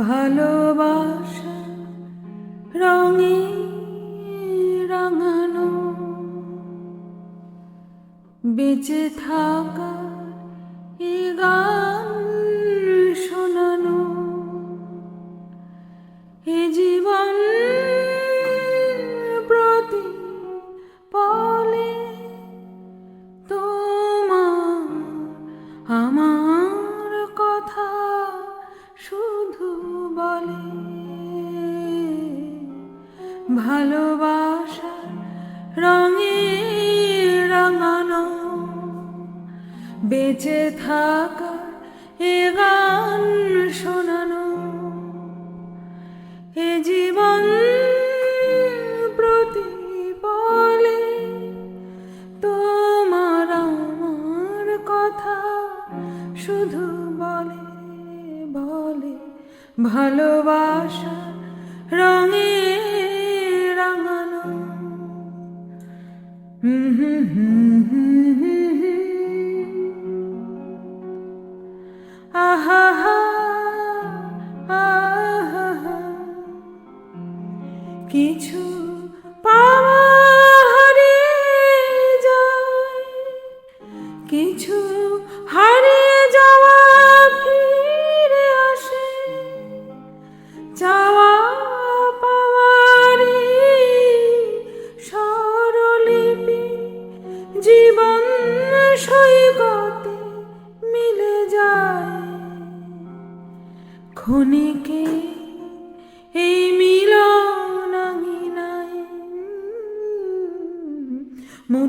ভালোবাসা রঙে রাঙানো বেঁচে থাকার ভালোবাসা রঙে রাঙানো, বেঁচে থাকা এ গান শোনানো। এ জীবন প্রতি বলে তোমার আমার কথা শুধু বলে বলে। ভালোবাসা রঙে কিছু পাওয়া হারিয়ে যায়, কিছু হারিয়ে যাওয়া ফিরে আসে। চাওয়া পাওয়ারই স্বরলিপি, জীবন সৈকতে মিলে যায়। ক্ষণিকে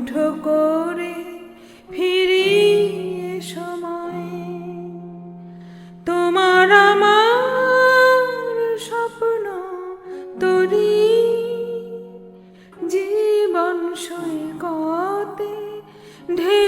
মুঠো করে ফিরি সময়। তোমার আমার স্বপ্ন তরি জীবন সৈকতে ঢেউ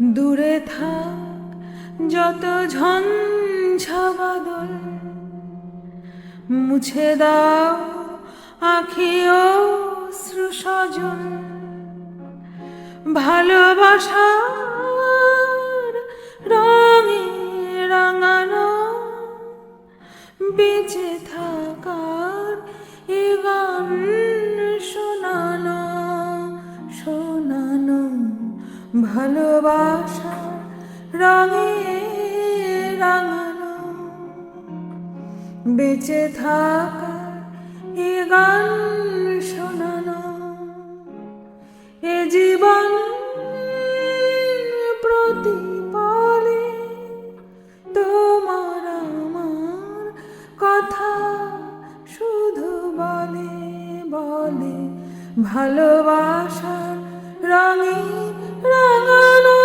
দূরে থাক, যত ঝঞ্ঝা বাদল মুছে দাও আখি ও সজন ভালোবাসার রঙে রাঙানো বেঁচে থাকার এ ভালোবাসা রঙে রাঙানো। বেঁচে থাকার এ গান শোনানো। এ জীবন প্রতি পলে তোমার আমার কথা শুধু বলে ভালোবাসার রঙে রাঙানো